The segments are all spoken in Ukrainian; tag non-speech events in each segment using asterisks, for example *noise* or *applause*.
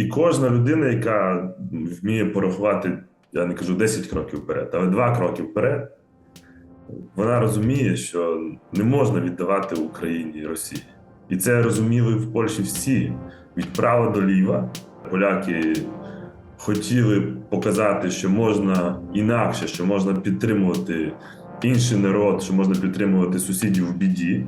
і кожна людина, яка вміє порахувати, я не кажу 10 кроків вперед, але 2 кроки вперед, вона розуміє, що не можна віддавати Україні і Росії. І це розуміли в Польщі всі від права до ліва. Поляки хотіли показати, що можна інакше, що можна підтримувати інший народ, що можна підтримувати сусідів в біді.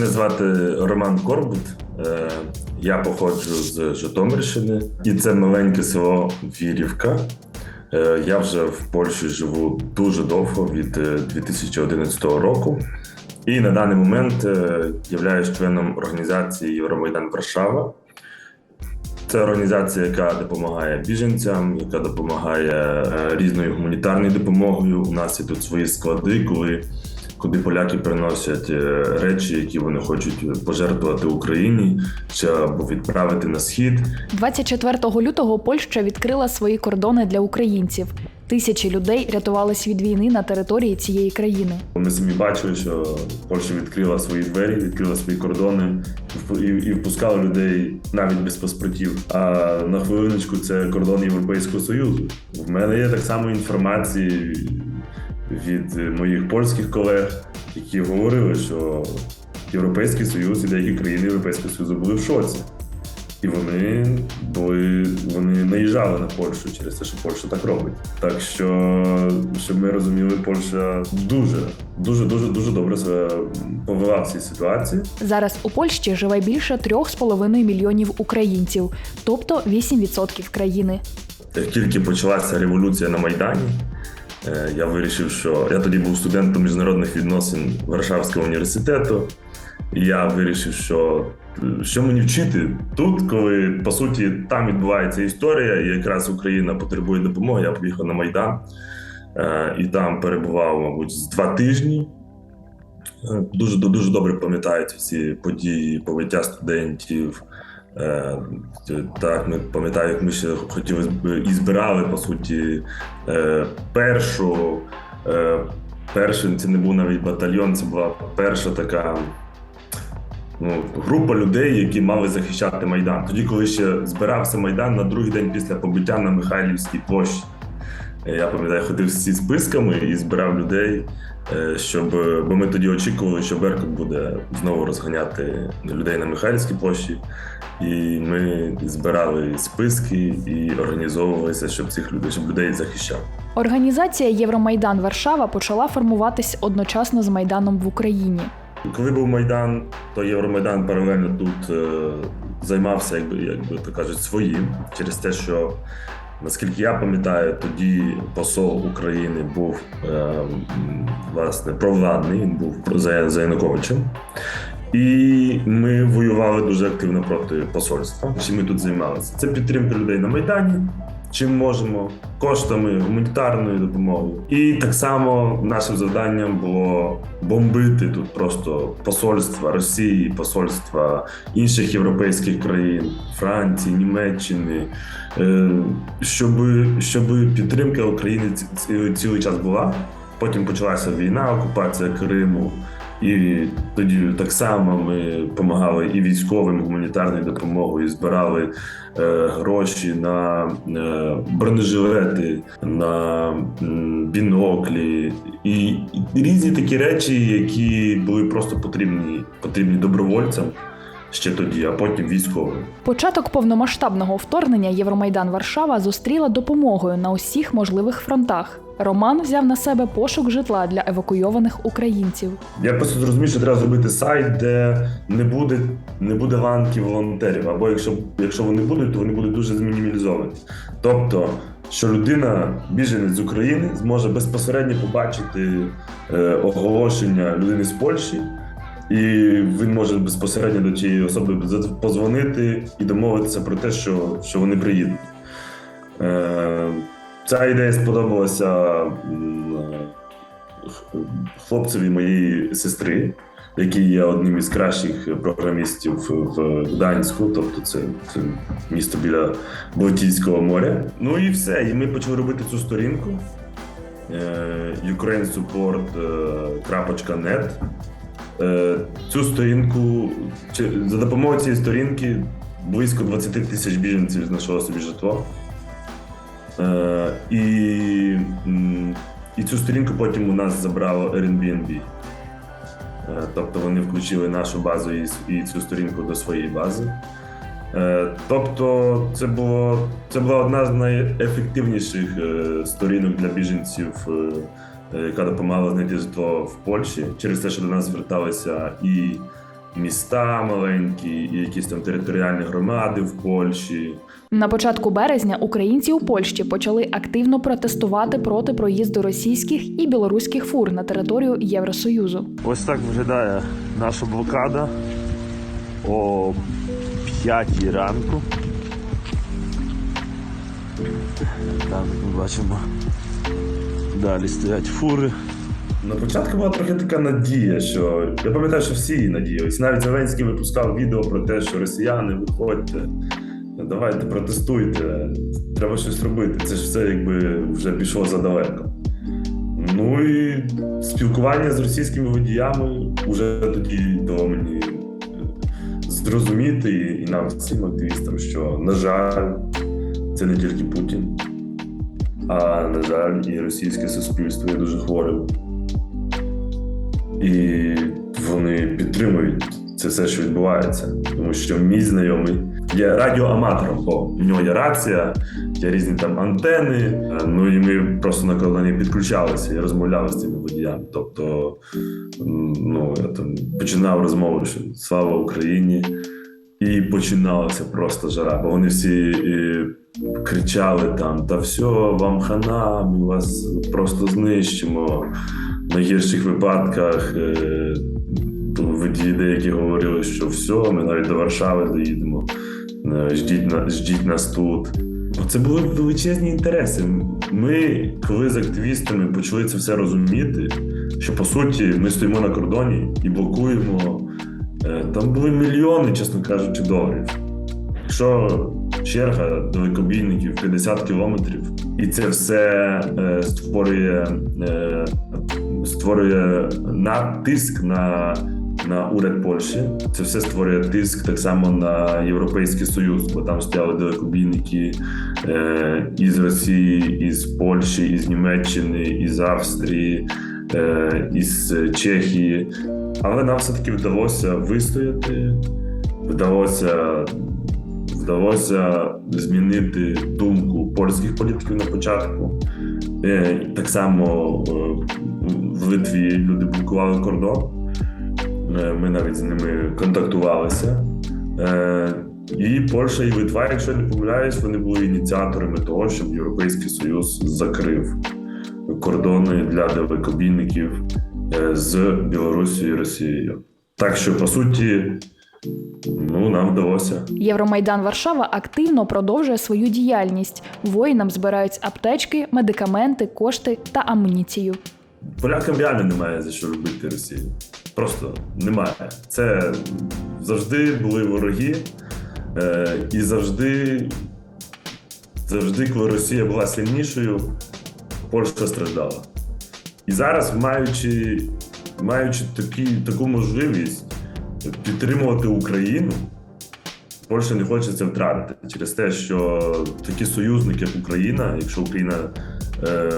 Мене звати Роман Корбут. Е, Я походжу з Житомирщини, і це маленьке село Вірівка. Е, Я вже в Польщі живу дуже довго від е, 2011 року. І на даний момент е, являюсь членом організації Євромайдан Варшава. Це організація, яка допомагає біженцям, яка допомагає е, різною гуманітарною допомогою. У нас є тут свої склади, коли куди поляки приносять е, речі, які вони хочуть пожертвувати Україні чи або відправити на схід. 24 лютого Польща відкрила свої кордони для українців. Тисячі людей рятувались від війни на території цієї країни. Ми самі бачили, що Польща відкрила свої двері, відкрила свої кордони і, і впускала людей навіть без паспортів. А на хвилиночку це кордон Європейського Союзу. В мене є так само інформації від моїх польських колег, які говорили, що Європейський Союз і деякі країни Європейського Союзу були в шоці. І вони були, вони наїжджали на Польщу через те, що Польща так робить. Так що, щоб ми розуміли, Польща дуже, дуже, дуже, дуже добре себе повела в цій ситуації. Зараз у Польщі живе більше 3,5 мільйонів українців, тобто 8% країни. Як тільки почалася революція на Майдані, я вирішив, що я тоді був студентом міжнародних відносин Варшавського університету. І я вирішив, що е, що мені вчити тут, коли по суті там відбувається історія, і якраз Україна потребує допомоги. Я поїхав на Майдан е, і там перебував, мабуть, з два тижні. Е, Дуже дуже добре пам'ятаю ці всі події, побиття студентів. Е, Так, ми пам'ятаю, як ми ще хотіли і збирали по суті е, першу. е, Перший це не був навіть батальйон, це була перша така ну, група людей, які мали захищати Майдан. Тоді, коли ще збирався Майдан на другий день після побиття на Михайлівській площі. Я пам'ятаю, ходив з ці списками і збирав людей, щоб бо ми тоді очікували, що Беркут буде знову розганяти людей на Михайлівській площі. І ми збирали списки і організовувалися, щоб цих людей, щоб людей захищав. Організація Євромайдан Варшава почала формуватись одночасно з Майданом в Україні. Коли був Майдан, то Євромайдан паралельно тут е, займався, якби як би то кажуть, своїм через те, що наскільки я пам'ятаю, тоді посол України був е, власне провладний, він був за, за Януковичем. І ми воювали дуже активно проти посольства. Чим ми тут займалися? Це підтримка людей на Майдані. Чим можемо коштами гуманітарною допомогою, і так само нашим завданням було бомбити тут просто посольства Росії, посольства інших європейських країн, Франції, Німеччини, е, щоб, щоб підтримка України ці- ці- цілий час була. Потім почалася війна, окупація Криму. І тоді так само ми допомагали і військовим гуманітарною допомогою, збирали е, гроші на е, бронежилети, на біноклі. І, і різні такі речі, які були просто потрібні, потрібні добровольцям ще тоді, а потім військовим. Початок повномасштабного вторгнення Євромайдан Варшава зустріла допомогою на усіх можливих фронтах. Роман взяв на себе пошук житла для евакуйованих українців. Я просто зрозумів, що треба зробити сайт, де не буде, не буде ланки волонтерів. Або якщо, якщо вони будуть, то вони будуть дуже змінімалізовані. Тобто, що людина, біженець з України, зможе безпосередньо побачити е, оголошення людини з Польщі, і він може безпосередньо до цієї особи позвонити і домовитися про те, що, що вони приїдуть. Е, ця ідея сподобалася хлопцеві моєї сестри, який є одним із кращих програмістів в Гданську, тобто це, це місто біля Балтійського моря. Ну і все. І ми почали робити цю сторінку е, ukrainsupport.net. Е, Цю сторінку за допомогою цієї сторінки близько 20 тисяч біженців знайшло собі житло. Е, І, і цю сторінку потім у нас забрало Airbnb. Е, Тобто вони включили нашу базу і, цю сторінку до своєї бази. Е, Тобто, це було це була одна з найефективніших е, сторінок для біженців, е, е, яка допомагала знайти житло в Польщі через те, що до нас зверталися і міста маленькі, і якісь там територіальні громади в Польщі. На початку березня українці у Польщі почали активно протестувати проти проїзду російських і білоруських фур на територію Євросоюзу. Ось так виглядає наша блокада о 5 ранку. Там ми бачимо. Далі стоять фури. На початку була трохи така надія, що я пам'ятаю, що всі надіялись. Навіть Зеленський випускав відео про те, що росіяни, виходьте, давайте протестуйте, треба щось робити. Це ж все якби вже пішло задалеко. Ну і спілкування з російськими водіями вже тоді дало мені е, зрозуміти і нам всім активістам, що, на жаль, це не тільки Путін, а на жаль, і російське суспільство є дуже хворим. І вони підтримують це все, що відбувається. Тому що мій знайомий є радіоаматором, бо в нього є рація, є різні там антени. Ну і ми просто на колоні підключалися і розмовляли з цими водіями. Тобто, ну я там починав розмову, що слава Україні. І починалася просто жара, бо вони всі е, кричали там: та все, вам хана, ми вас просто знищимо. В найгірших випадках е, водії деякі говорили, що все, ми навіть до Варшави доїдемо. Е, Ждіть, на- ждіть нас тут. Це були величезні інтереси. Ми, коли з активістами почали це все розуміти, що по суті ми стоїмо на кордоні і блокуємо. Е, Там були мільйони, чесно кажучи, доларів. Якщо черга далекобійників 50 кілометрів, і це все е, створює, е, створює натиск на, на уряд Польщі. Це все створює тиск так само на Європейський Союз, бо там стояли далекобійники е, із Росії, із Польщі, із Німеччини, із Австрії, е, із Чехії. Але нам все-таки вдалося вистояти, вдалося вдалося змінити думку польських політиків на початку. Е, Так само е, в Литві люди блокували кордон. Е, Ми навіть з ними контактувалися. І Польща і Литва, якщо не помиляюсь, вони були ініціаторами того, щоб Європейський Союз закрив кордони для далекобійників з Білорусією і Росією. Так що, по суті, ну, нам вдалося. Євромайдан Варшава активно продовжує свою діяльність. Воїнам збирають аптечки, медикаменти, кошти та амуніцію. Полякам реально немає за що робити Росію. Просто немає. Це завжди були вороги, е, і завжди, завжди, коли Росія була сильнішою, Польща страждала. І зараз, маючи, маючи такі, таку можливість підтримувати Україну, Польща не хоче це втратити через те, що такі союзники, як Україна, якщо Україна. Е,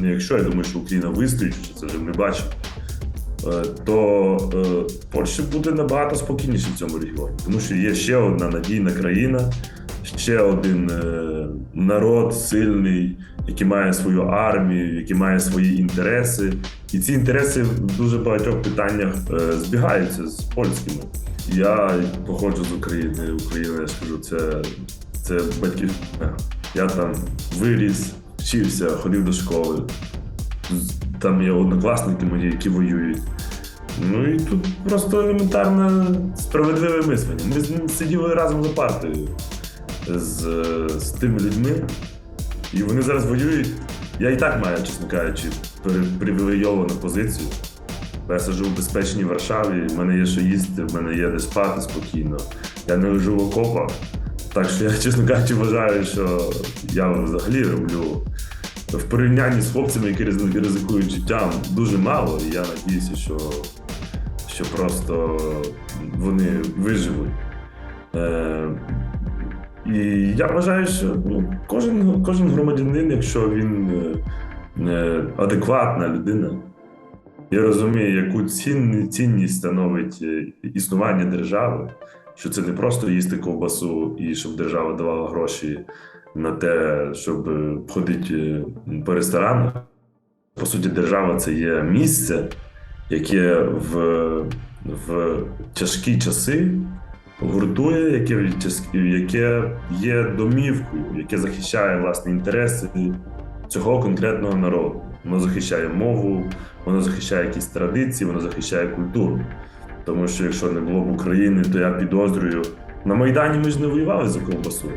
не якщо я думаю, що Україна вистоїть, що це вже ми бачимо, е, то е, Польща буде набагато спокійніше в цьому регіоні, тому що є ще одна надійна країна, ще один е, народ сильний, який має свою армію, який має свої інтереси. І ці інтереси в дуже багатьох питаннях е, збігаються з польськими. Я походжу з України. Україна, я ж кажу, це, це батьківщина. Я там виріс, вчився, ходив до школи. Там є однокласники мої, які воюють. Ну і тут просто елементарне справедливе мислення. Ми сиділи разом за партою з, з тими людьми, і вони зараз воюють. Я і так маю, чесно кажучи, привілейовану позицію. Я сиджу в безпечній Варшаві, в мене є що їсти, в мене є де спати спокійно. Я не лежу в окопах. Так що я, *laughs* чесно кажучи, вважаю, що я взагалі роблю в порівнянні з хлопцями, які ризикують життям, дуже мало. І я надіюся, що що просто вони виживуть. Е, і я вважаю, що ну, кожен, кожен громадянин, якщо він е, е, адекватна людина, і розуміє, яку цін, цінність становить е, існування держави, що це не просто їсти ковбасу і щоб держава давала гроші на те, щоб е, ходити по ресторанах. По суті, держава це є місце, яке в, в тяжкі часи гуртує, яке, яке є домівкою, яке захищає власні інтереси цього конкретного народу. Воно захищає мову, воно захищає якісь традиції, воно захищає культуру. Тому що якщо не було б України, то я підозрюю. На Майдані ми ж не воювали за ковбасу.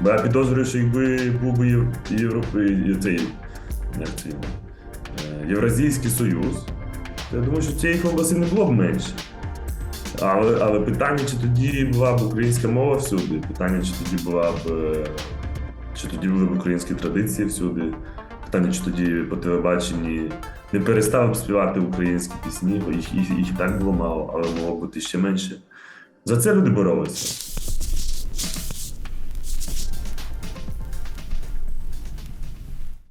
Бо я підозрюю, що якби був би Єв- Європи, цей, е, Євразійський Союз, то я думаю, що цієї ковбаси не було б менше. Але, але питання, чи тоді була б українська мова всюди, питання, чи тоді була б. е, Чи тоді були б українські традиції всюди? Питання, чи тоді по телебаченні не перестали б співати українські пісні, бо їх, їх, їх так було мало, але могло бути ще менше. За це люди боролися.